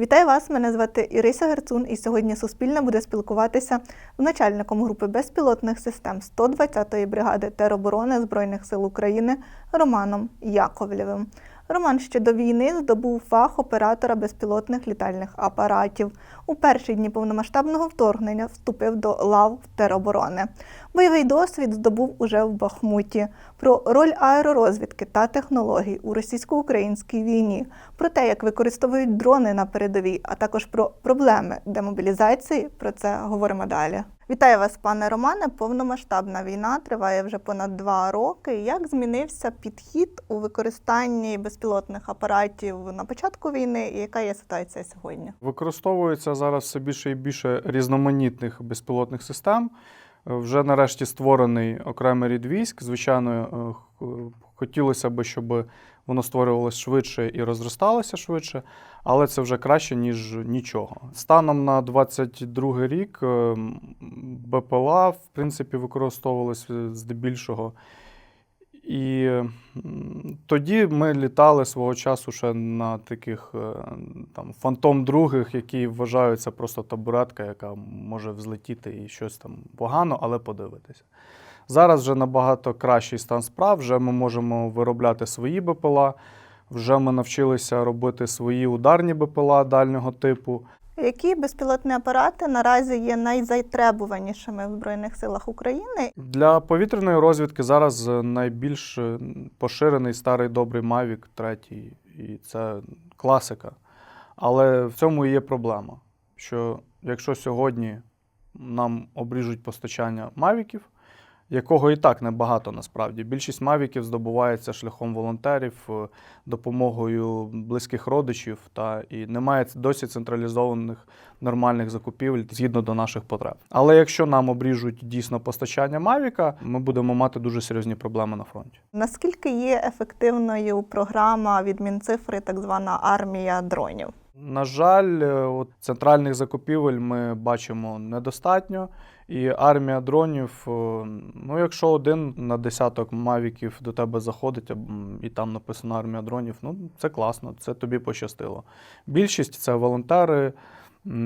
Вітаю вас! Мене звати Ірися Герцун, і сьогодні Суспільне буде спілкуватися з начальником групи безпілотних систем 120-ї бригади тероборони Збройних сил України Романом Яковлєвим. Роман ще до війни здобув фах оператора безпілотних літальних апаратів. У перші дні повномасштабного вторгнення вступив до лав тероборони. Бойовий досвід здобув уже в Бахмуті. Про роль аеророзвідки та технологій у російсько-українській війні, про те, як використовують дрони на передовій, а також про проблеми демобілізації. Про це говоримо далі. Вітаю вас, пане Романе. Повномасштабна війна триває вже понад два роки. Як змінився підхід у використанні безпілотних апаратів на початку війни, і яка є ситуація сьогодні? Використовується зараз все більше і більше різноманітних безпілотних систем. Е, Вже нарешті створений окремий рід військ. Звичайно, е, хотілося б, щоб воно створювалося швидше і розросталося швидше, але це вже краще, ніж нічого. Станом на 22 рік е, БПЛА, в принципі, використовувалися здебільшого. І тоді ми літали свого часу ще на таких е, там фантом других, які вважаються просто табуретка, яка може взлетіти і щось там погано, але подивитися. Зараз вже набагато кращий стан справ. Вже ми можемо виробляти свої БПЛА, вже ми навчилися робити свої ударні БПЛА дальнього типу. Які безпілотні апарати наразі є найзайтребуванішими в Збройних силах України? Для повітряної розвідки зараз найбільш поширений старий добрий Mavic 3, і це класика. Але в цьому і є проблема, що якщо сьогодні нам обріжуть постачання мавіків, якого і так небагато насправді. Більшість мавіків здобувається шляхом волонтерів, е, допомогою близьких родичів, та і немає досі централізованих нормальних закупівель згідно до наших потреб. Але якщо нам обріжуть дійсно постачання Мавіка, ми будемо мати дуже серйозні проблеми на фронті. Наскільки є ефективною програма від Мінцифри, так звана армія дронів? На жаль, е, от центральних закупівель ми бачимо недостатньо. І армія дронів, е, ну якщо один на десяток мавіків до тебе заходить, і там написано армія дронів, ну це класно, це тобі пощастило. Більшість це волонтери,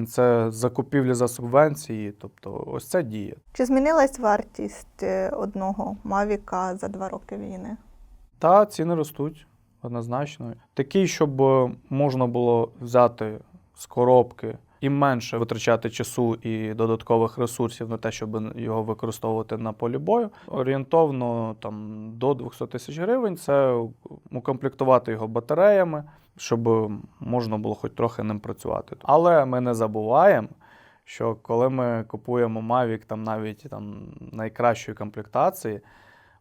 це закупівлі за субвенції, тобто ось це діє. Чи змінилась вартість е, одного Мавіка за два роки війни? Та ціни ростуть однозначно. Такий, щоб е, можна було взяти з коробки і менше витрачати часу і додаткових ресурсів на те, щоб його використовувати на полі бою. Орієнтовно там до 200 тисяч гривень це укомплектувати його батареями, щоб можна було хоч трохи ним працювати. Але ми не забуваємо. Що коли ми купуємо Mavic там навіть там найкращої комплектації,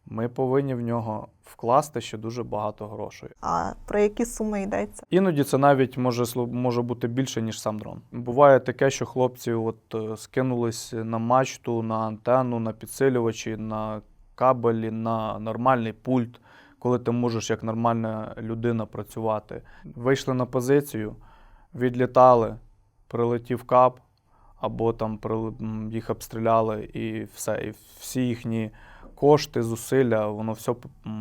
ми повинні в нього вкласти ще дуже багато грошей. А про які суми йдеться? Іноді це навіть може може бути більше, ніж сам дрон. Буває таке, що хлопці от е, скинулись на мачту, на антенну, на підсилювачі, на кабелі, на нормальний пульт, коли ти можеш як нормальна людина працювати. Вийшли на позицію, відлітали, прилетів кап, або там їх обстріляли, і все. І всі їхні кошти, зусилля, воно все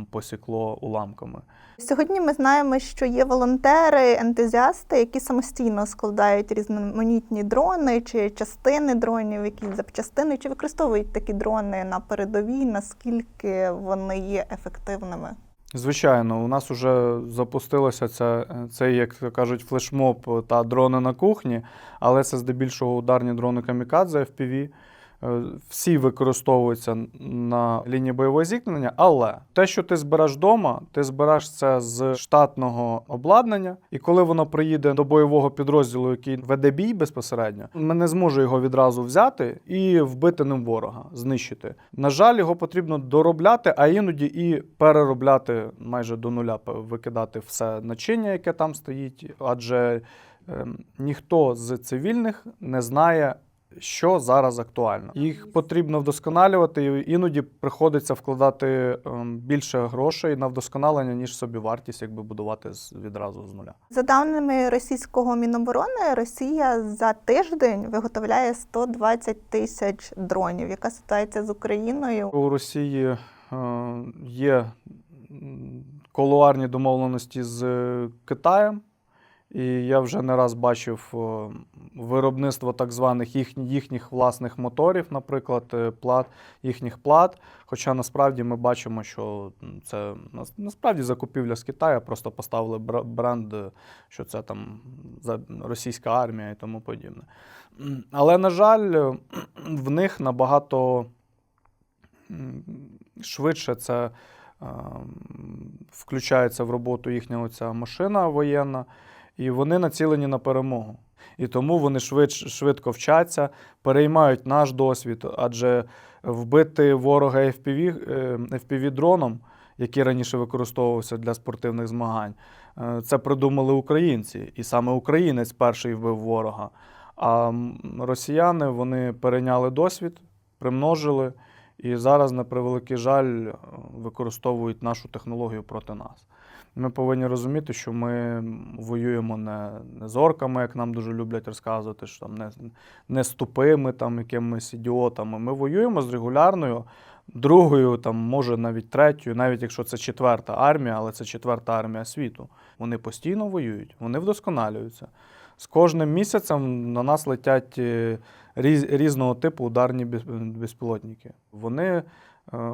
посікло уламками. Сьогодні ми знаємо, що є волонтери, ентузіасти, які самостійно складають різноманітні дрони чи частини дронів, якісь запчастини, чи використовують такі дрони на передовій, наскільки вони є ефективними? Звичайно, у нас вже запустилося це, цей, як кажуть, флешмоб та дрони на кухні, але це здебільшого ударні дрони камікадзе FPV. Е, Всі використовуються на лінії бойового зіткнення, але те, що ти збереш вдома, ти збереш це з штатного обладнання, і коли воно приїде до бойового підрозділу, який веде бій безпосередньо, ми не зможемо його відразу взяти і вбити ним ворога, знищити. На жаль, його потрібно доробляти, а іноді і переробляти майже до нуля, викидати все начиння, яке там стоїть, адже ем, ніхто з цивільних не знає. Що зараз актуально? Їх потрібно вдосконалювати, і іноді приходиться вкладати ем, більше грошей на вдосконалення, ніж собі вартість, якби будувати відразу з нуля. За даними російського міноборони, Росія за тиждень виготовляє 120 тисяч дронів. Яка ситуація з Україною? У Росії е, є колуарні домовленості з е, Китаєм, І я вже не раз бачив виробництво так званих їх, їхніх власних моторів, наприклад, е, плат, їхніх плат. Хоча насправді ми бачимо, що це насправді закупівля з Китаю, просто поставили бренд, е, що це там російська армія і тому подібне. Але, на жаль, е, в них набагато швидше це е, включається в роботу їхня оця машина воєнна, і вони націлені на перемогу. І тому вони швидш, швидко вчаться, переймають наш досвід, адже вбити ворога FPV, е, FPV-дроном, який раніше використовувався для спортивних змагань, е, це придумали українці. І саме українець перший вбив ворога. А росіяни вони перейняли досвід, примножили, і зараз, на превеликий жаль, використовують нашу технологію проти нас. Ми повинні розуміти, що ми воюємо не, не з орками, як нам дуже люблять розказувати, що там не, не з тупими там, якимись ідіотами. Ми воюємо з регулярною другою, там, може навіть третьою, навіть якщо це четверта армія, але це четверта армія світу. Вони постійно воюють, вони вдосконалюються. З кожним місяцем на нас летять е, різ, різного типу ударні безпілотники. Вони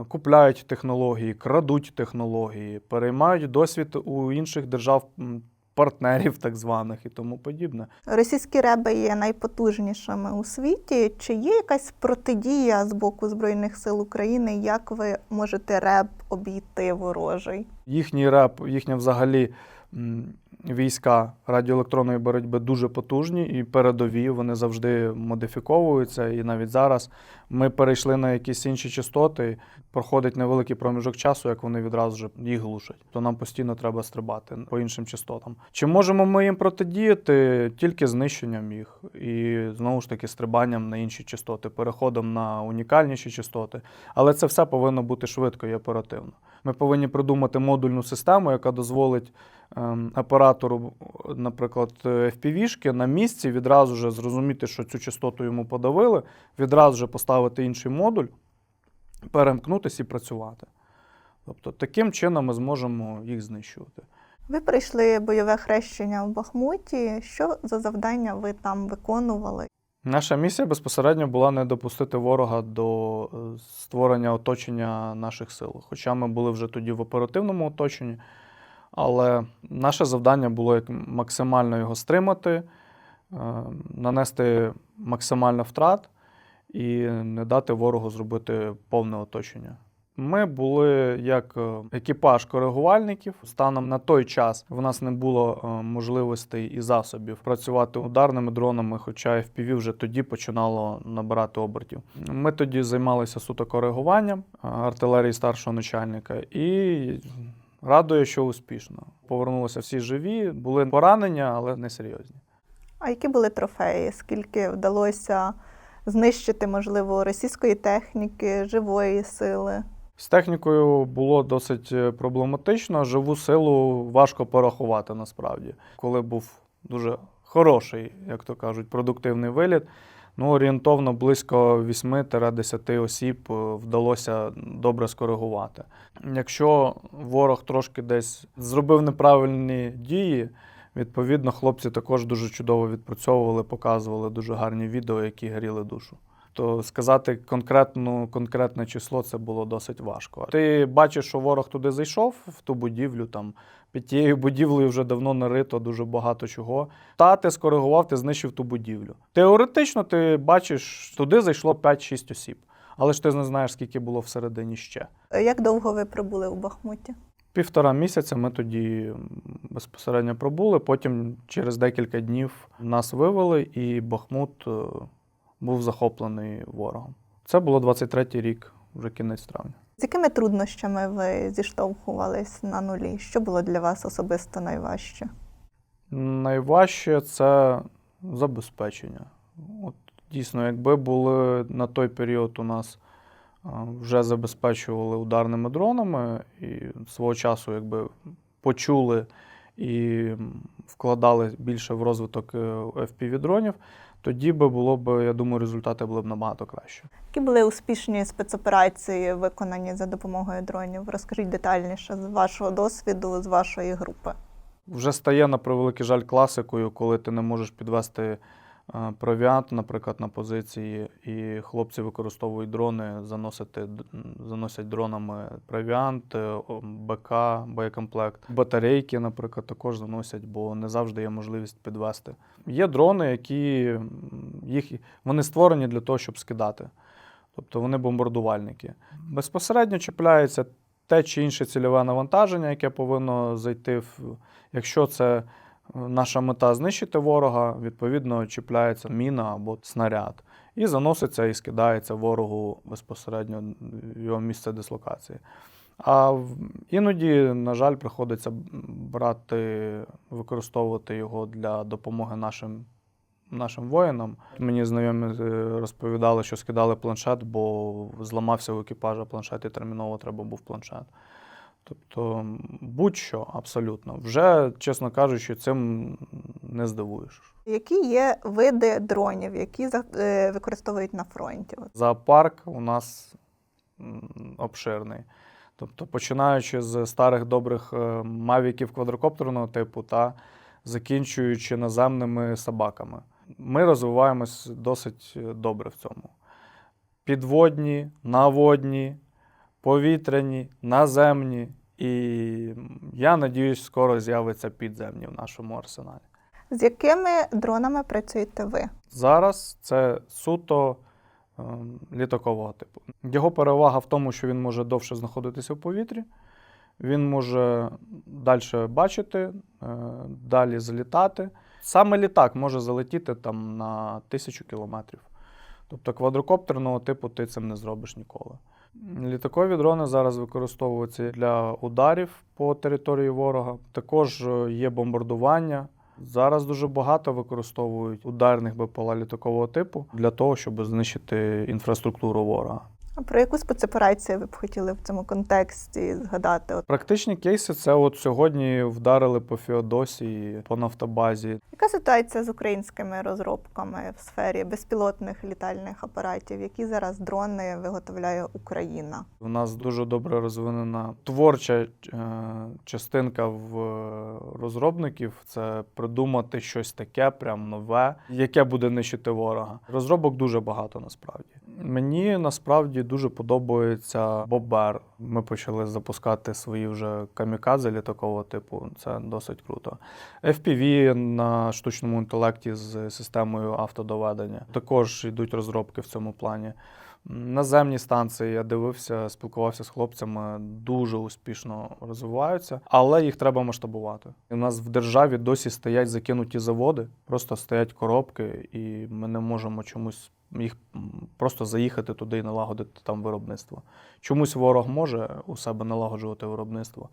купляють технології, крадуть технології, переймають досвід у інших держав-партнерів, так званих і тому подібне. Російські реби є найпотужнішими у світі. Чи є якась протидія з боку Збройних сил України? Як ви можете реб обійти ворожий? Їхній реп, їхня взагалі війська радіоелектронної боротьби дуже потужні і передові. Вони завжди модифіковуються. І навіть зараз ми перейшли на якісь інші частоти. Проходить невеликий проміжок часу, як вони відразу ж їх глушать. То нам постійно треба стрибати по іншим частотам. Чи можемо ми їм протидіяти тільки знищенням їх і знову ж таки стрибанням на інші частоти, переходом на унікальніші частоти. Але це все повинно бути швидко і оперативно. Ми повинні придумати модульну систему, яка дозволить ем, оператору, наприклад, FPV-шки на місці відразу ж зрозуміти, що цю частоту йому подавили, відразу ж поставити інший модуль, перемкнутися і працювати. Тобто таким чином ми зможемо їх знищувати. Ви пройшли бойове хрещення в Бахмуті. Що за завдання ви там виконували? Наша місія безпосередньо була не допустити ворога до е, створення оточення наших сил. Хоча ми були вже тоді в оперативному оточенні, але наше завдання було максимально його стримати, е, нанести максимально втрат і не дати ворогу зробити повне оточення. Ми були як е, екіпаж коригувальників. Станом на той час в нас не було е, можливостей і засобів працювати ударними дронами, хоча FPV вже тоді починало набирати обертів. Ми тоді займалися суто коригуванням е, артилерії старшого начальника і радує, що успішно. Повернулися всі живі, були поранення, але не серйозні. А які були трофеї? Скільки вдалося знищити, можливо, російської техніки, живої сили? З технікою було досить е, проблематично. Живу силу важко порахувати насправді. Коли був дуже хороший, як то кажуть, продуктивний виліт, ну орієнтовно близько 8-10 осіб е, вдалося добре скоригувати. Якщо ворог трошки десь зробив неправильні дії, відповідно, хлопці також дуже чудово відпрацьовували, показували дуже гарні відео, які гріли душу. То сказати конкретну, конкретне число це було досить важко. Ти бачиш, що ворог туди зайшов в ту будівлю, там під тією будівлею вже давно нарито дуже багато чого. Та ти скоригував, ти знищив ту будівлю. Теоретично ти бачиш, туди зайшло 5-6 осіб, але ж ти не знаєш, скільки було всередині ще. Як довго ви пробули у Бахмуті? Півтора місяця ми тоді безпосередньо пробули. Потім через декілька днів нас вивели, і Бахмут е, був захоплений ворогом. Це було 23-й рік, вже кінець травня. З якими труднощами ви зіштовхувались на нулі? Що було для вас особисто найважче? Найважче це забезпечення. От дійсно, якби були на той період у нас вже забезпечували ударними дронами, і свого часу, якби почули і вкладали більше в розвиток FPV-дронів, тоді би було б, я думаю, результати були б набагато краще. Які були успішні спецоперації, виконані за допомогою дронів? Розкажіть детальніше з вашого досвіду, з вашої групи. вже стає, на превеликий жаль, класикою, коли ти не можеш підвести е, провіант, наприклад, на позиції, і хлопці використовують дрони, заносити, заносять дронами провіант, е, БК, боєкомплект. Батарейки, наприклад, також заносять, бо не завжди є можливість підвести. Є дрони, які їх, вони створені для того, щоб скидати. Тобто вони бомбардувальники. Безпосередньо чіпляється те чи інше цільове навантаження, яке повинно зайти в. Якщо це наша мета знищити ворога, відповідно чіпляється міна або снаряд. І заноситься і скидається ворогу безпосередньо в його місце дислокації. А іноді, на жаль, приходиться брати, використовувати його для допомоги нашим, нашим воїнам. Мені знайомі е, розповідали, що скидали планшет, бо зламався у екіпажа планшет і терміново треба був планшет. Тобто, будь-що абсолютно. Вже, чесно кажучи, цим не здивуєш. Які є види дронів, які е, використовують на фронті? Зоопарк у нас обширний. Тобто, починаючи з старих добрих е, мавіків квадрокоптерного типу та закінчуючи наземними собаками. Ми розвиваємось досить е, добре в цьому. Підводні, наводні, повітряні, наземні. І я надіюсь, скоро з'явиться підземні в нашому арсеналі. З якими дронами працюєте ви? Зараз це суто е, літакового типу. Його перевага в тому, що він може довше знаходитися в повітрі, він може далі бачити, е, далі залітати. Саме літак може залетіти там на тисячу кілометрів. Тобто квадрокоптерного типу ти цим не зробиш ніколи. Літакові дрони зараз використовуються для ударів по території ворога. Також е, є бомбардування. Зараз дуже багато використовують ударних БПЛА літакового типу для того, щоб знищити інфраструктуру ворога. А про яку спецоперацію ви б хотіли в цьому контексті згадати? Практичні кейси це от сьогодні вдарили по Феодосії, по нафтобазі. яка ситуація з українськими розробками в сфері безпілотних літальних апаратів? Які зараз дрони виготовляє Україна? У нас дуже добре розвинена творча е, частинка в е, розробників. Це придумати щось таке, прям нове, яке буде нищити ворога. Розробок дуже багато насправді. Мені насправді дуже подобається Бобер. Ми почали запускати свої вже камікадзе літакового типу. Це досить круто. FPV на штучному інтелекті з системою автодоведення. Також йдуть розробки в цьому плані. Наземні станції я дивився, спілкувався з хлопцями, дуже успішно розвиваються, але їх треба масштабувати. У нас в державі досі стоять закинуті заводи, просто стоять коробки, і ми не можемо чомусь їх просто заїхати туди і налагодити там виробництво. Чомусь ворог може у себе налагоджувати виробництво,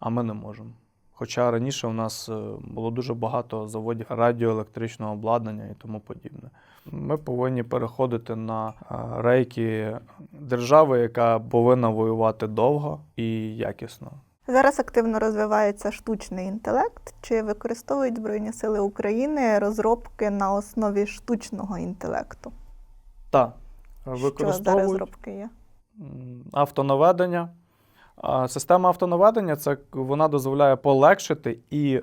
а ми не можемо. Хоча раніше у нас е, було дуже багато заводів радіоелектричного обладнання і тому подібне. Ми повинні переходити на е, рейки держави, яка повинна воювати довго і якісно. Зараз активно розвивається штучний інтелект. Чи використовують Збройні Сили України розробки на основі штучного інтелекту? Так, Що за розробки є? автонаведення. Система автонаведення це вона дозволяє полегшити і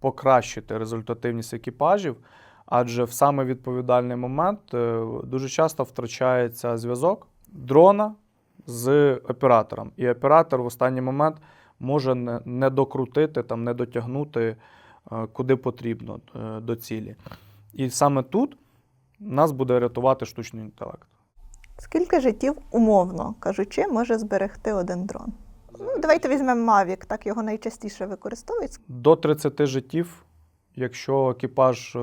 покращити результативність екіпажів, адже в саме відповідальний момент е, дуже часто втрачається зв'язок дрона з оператором. І оператор в останній момент може не, не докрутити, там, не дотягнути е, куди потрібно е, до цілі. І саме тут нас буде рятувати штучний інтелект. Скільки життів, умовно кажучи, може зберегти один дрон? Ну, давайте візьмемо Mavic, так його найчастіше використовують. До 30 життів, якщо екіпаж е,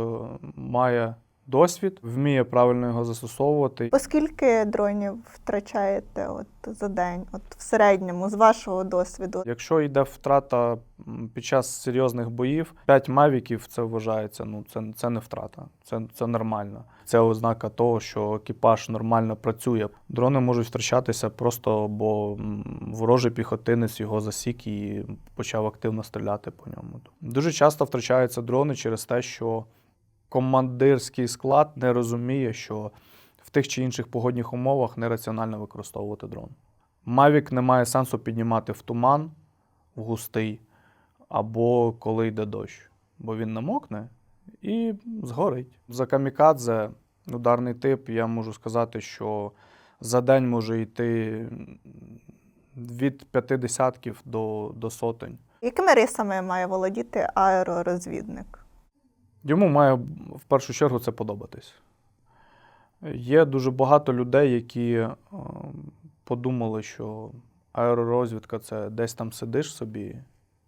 має досвід, вміє правильно його застосовувати. Оскільки дронів втрачаєте от за день, от в середньому, з вашого досвіду? Якщо йде втрата під час серйозних боїв, 5 мавіків це вважається. Ну це, це не втрата, це, це нормально. Це ознака того, що екіпаж нормально працює. Дрони можуть втрачатися просто, бо ворожий піхотинець його засік і почав активно стріляти по ньому. Дуже часто втрачаються дрони через те, що командирський склад не розуміє, що в тих чи інших погодних умовах нераціонально використовувати дрон. Мавік не має сенсу піднімати в туман, в густий, або коли йде дощ, бо він намокне і згорить. За камікадзе ударний тип, я можу сказати, що за день може йти від п'яти десятків до, до сотень. Якими рисами має володіти аеророзвідник? Йому має в першу чергу це подобатись. Є дуже багато людей, які е, подумали, що аеророзвідка це десь там сидиш собі,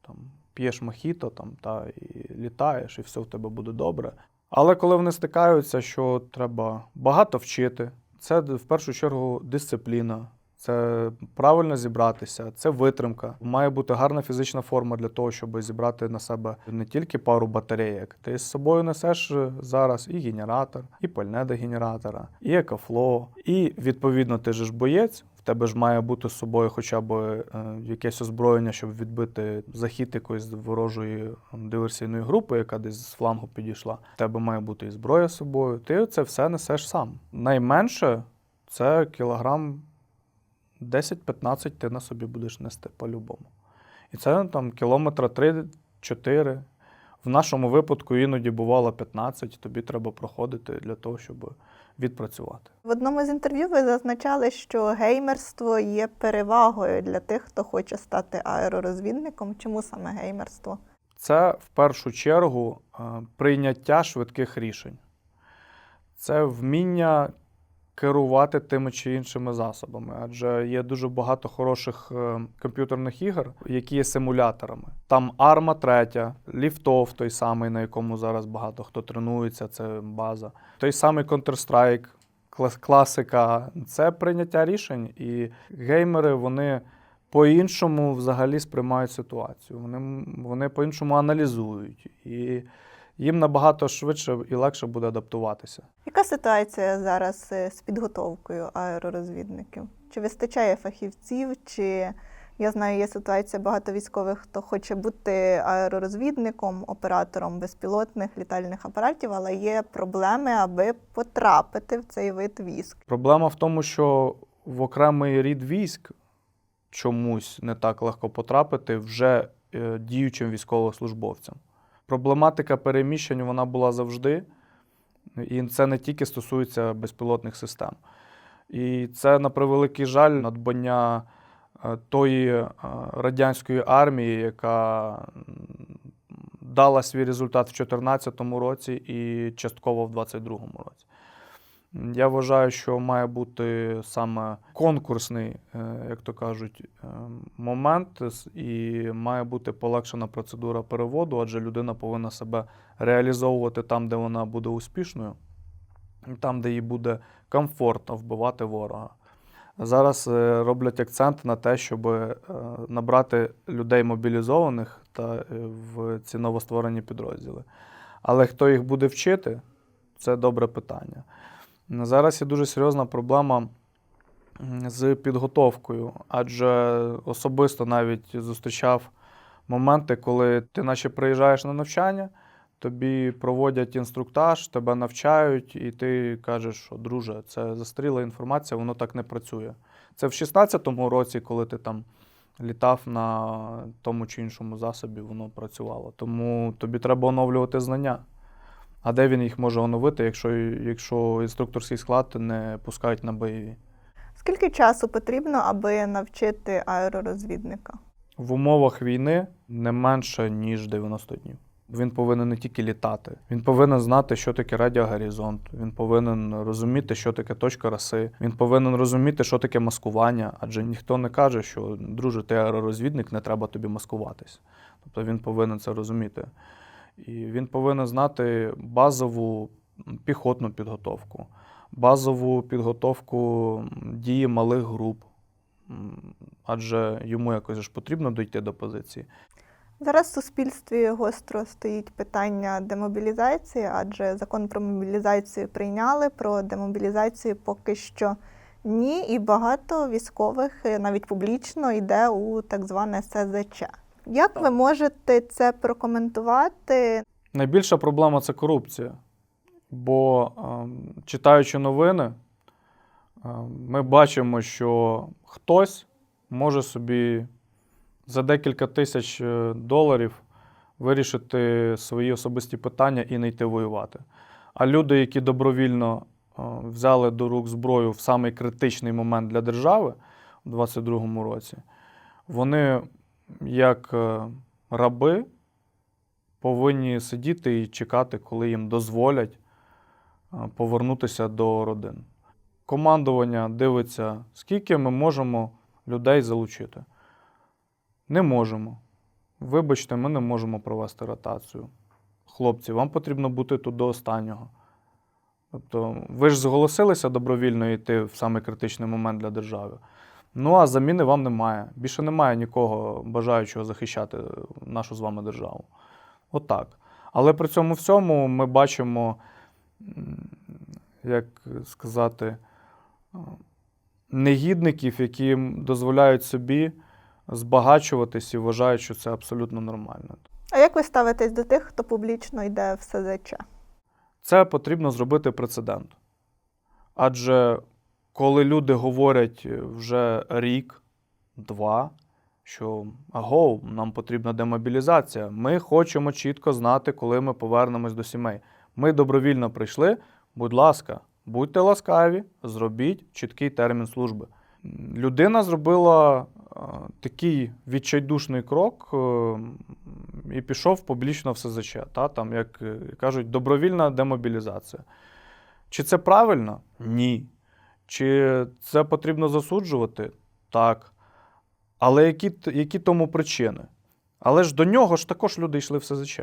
там, п'єш мохіто там, та, і літаєш, і все в тебе буде добре. Але коли вони стикаються, що треба багато вчити, це в першу чергу дисципліна, це правильно зібратися, це витримка. Має бути гарна фізична форма для того, щоб зібрати на себе не тільки пару батареїк. Ти з собою несеш зараз і генератор, і пальне до генератора, і екофло, і відповідно ти ж боєць. В тебе ж має бути з собою хоча б е, якесь озброєння, щоб відбити захід якоїсь ворожої диверсійної групи, яка десь з флангу підійшла. В тебе має бути і зброя з собою. Ти це все несеш сам. Найменше це кілограм 10-15 ти на собі будеш нести по-любому. І це там кілометра 3-4. В нашому випадку іноді бувало 15, тобі треба проходити для того, щоб відпрацювати. В одному з інтерв'ю ви зазначали, що геймерство є перевагою для тих, хто хоче стати аеророзвідником. Чому саме геймерство? Це в першу чергу е, прийняття швидких рішень. Це вміння керувати тими чи іншими засобами, адже є дуже багато хороших е, комп'ютерних ігор, які є симуляторами. Там Арма 3, Ліфтов, той самий, на якому зараз багато хто тренується, це база. Той самий Counter-Strike, класика це прийняття рішень. І геймери вони по-іншому взагалі сприймають ситуацію. Вони, вони по-іншому аналізують. І їм набагато швидше і легше буде адаптуватися. Яка ситуація зараз е, з підготовкою аеророзвідників? Чи вистачає фахівців, чи я знаю, є ситуація багато військових, хто хоче бути аеророзвідником, оператором безпілотних літальних апаратів, але є проблеми, аби потрапити в цей вид військ. Проблема в тому, що в окремий рід військ чомусь не так легко потрапити вже е, діючим військовослужбовцям. Проблематика переміщень вона була завжди, і це не тільки стосується безпілотних систем. І це, на превеликий жаль, надбання е, тої е, радянської армії, яка дала свій результат в 2014 році і частково в 2022 році. Я вважаю, що має бути саме конкурсний, е, як то кажуть, е, момент, і має бути полегшена процедура переводу, адже людина повинна себе реалізовувати там, де вона буде успішною, там, де їй буде комфортно вбивати ворога. Зараз е, роблять акцент на те, щоб набрати людей мобілізованих та в ці новостворені підрозділи. Але хто їх буде вчити, це добре питання. Зараз є дуже серйозна проблема з підготовкою, адже особисто навіть зустрічав моменти, коли ти наче приїжджаєш на навчання, тобі проводять інструктаж, тебе навчають, і ти кажеш, що друже, це застріла інформація, воно так не працює. Це в 16-му році, коли ти там літав на тому чи іншому засобі, воно працювало. Тому тобі треба оновлювати знання. А де він їх може оновити, якщо, якщо інструкторський склад не пускають на бойові? Скільки часу потрібно, аби навчити аеророзвідника? В умовах війни не менше, ніж 90 днів. Він повинен не тільки літати, він повинен знати, що таке радіогоризонт, він повинен розуміти, що таке точка раси, він повинен розуміти, що таке маскування, адже ніхто не каже, що друже, ти аеророзвідник, не треба тобі маскуватись. Тобто він повинен це розуміти. І він повинен знати базову піхотну підготовку, базову підготовку дії малих груп, адже йому якось ж потрібно дійти до позиції. Зараз в суспільстві гостро стоїть питання демобілізації, адже закон про мобілізацію прийняли, про демобілізацію поки що ні, і багато військових е, навіть публічно йде у так зване СЗЧ. Як ви можете це прокоментувати? Найбільша проблема це корупція. Бо ем, читаючи новини, ем, ми бачимо, що хтось може собі за декілька тисяч е, доларів вирішити свої особисті питання і не йти воювати. А люди, які добровільно е, взяли до рук зброю в самий критичний момент для держави у 22-му році, вони як е, раби повинні сидіти і чекати, коли їм дозволять е, повернутися до родин. Командування дивиться, скільки ми можемо людей залучити. Не можемо. Вибачте, ми не можемо провести ротацію. Хлопці, вам потрібно бути тут до останнього. Тобто, ви ж зголосилися добровільно йти в самий критичний момент для держави. Ну, а заміни вам немає. Більше немає нікого бажаючого захищати нашу з вами державу. Отак. Але при цьому всьому ми бачимо, як сказати, негідників, які дозволяють собі збагачуватись і вважають, що це абсолютно нормально. А як ви ставитесь до тих, хто публічно йде в СЗЧ? Це потрібно зробити прецедент. Адже коли люди говорять вже рік, два, що аго, нам потрібна демобілізація, ми хочемо чітко знати, коли ми повернемось до сімей. Ми добровільно прийшли, будь ласка, будьте ласкаві, зробіть чіткий термін служби. Людина зробила е, такий відчайдушний крок е, і пішов публічно в СЗЧ, та, там, як е, кажуть, добровільна демобілізація. Чи це правильно? Ні. Чи це потрібно засуджувати? Так. Але які, які тому причини? Але ж до нього ж також люди йшли в СЗЧ.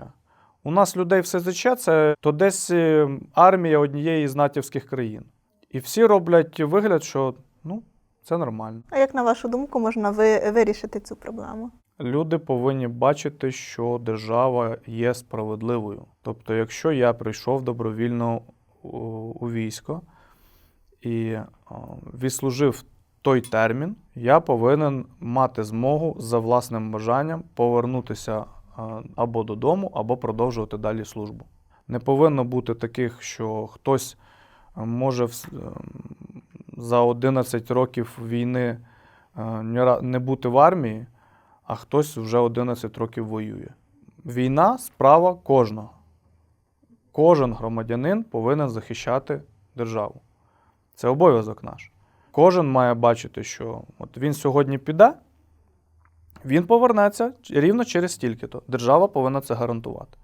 У нас людей в СЗЧ це то десь е, армія однієї з натівських країн. І всі роблять вигляд, що ну, це нормально. А як на вашу думку можна ви вирішити цю проблему? Люди повинні бачити, що держава є справедливою. Тобто, якщо я прийшов добровільно у, у військо і а, відслужив той термін, я повинен мати змогу за власним бажанням повернутися а, або додому, або продовжувати далі службу. Не повинно бути таких, що хтось може вс- ем, за 11 років війни не бути в армії, а хтось вже 11 років воює. Війна справа кожного. Кожен громадянин повинен захищати державу. Це обов'язок наш. Кожен має бачити, що от він сьогодні піде, він повернеться рівно через стільки-то. Держава повинна це гарантувати.